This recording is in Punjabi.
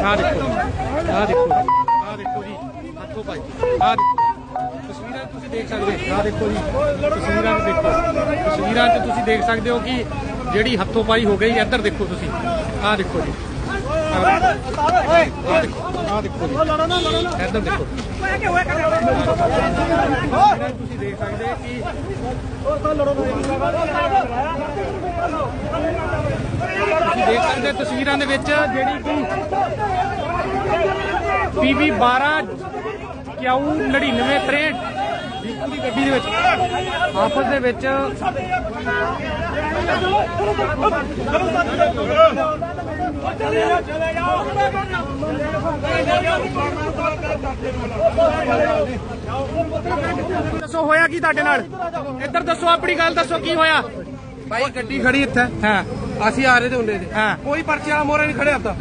ਆ ਦੇਖੋ ਆ ਦੇਖੋ ਆ ਦੇਖੋ ਜੀ, ਹੱਥੋਂ ਭਾਈ ਆ ਤਸਵੀਰਾਂ ਤੁਸੀਂ ਦੇਖ ਸਕਦੇ ਆ ਦੇਖੋ ਜੀ, ਤਸਵੀਰਾਂ ਦੇਖੋ। ਤਸਵੀਰਾਂ 'ਚ ਤੁਸੀਂ ਦੇਖ ਸਕਦੇ ਹੋ ਕਿ ਜਿਹੜੀ ਹੱਥੋਂ ਪਾਈ ਹੋ ਗਈ, ਇੱਧਰ ਦੇਖੋ ਤੁਸੀਂ। ਆ ਦੇਖੋ ਜੀ। ਆ ਦੇਖੋ। ਆ ਦੇਖੋ ਜੀ। ਇੱਧਰ ਦੇਖੋ। ਤੁਸੀਂ ਦੇਖ ਸਕਦੇ ਕਿ ਸਕਦੇ ਤਸਵੀਰਾਂ ਦੇ ਵਿੱਚ ਜਿਹੜੀ ਕਿ ਪੀਵੀ 12 ਕਿਉਂ 99 63 ਦੀ ਗੱਡੀ ਦੇ ਵਿੱਚ ਆਪਸ ਦੇ ਵਿੱਚ ਦੱਸੋ ਹੋਇਆ ਕੀ ਤੁਹਾਡੇ ਨਾਲ? ਇੱਧਰ ਦੱਸੋ ਆਪਣੀ ਗੱਲ, ਦੱਸੋ ਕੀ ਹੋਇਆ? ਭਾਈ ਗੱਡੀ ਖੜੀ ਇੱਥੇ। ਹਾਂ। ਅਸੀਂ ਆ ਰਹੇ ਤੇ ਹੁੰਦੇ ਹਾਂ। ਕੋਈ ਪਰਚੀ ਵਾਲਾ ਮੋਰੇ ਨਹੀਂ ਖੜਿਆ ਤਾਂ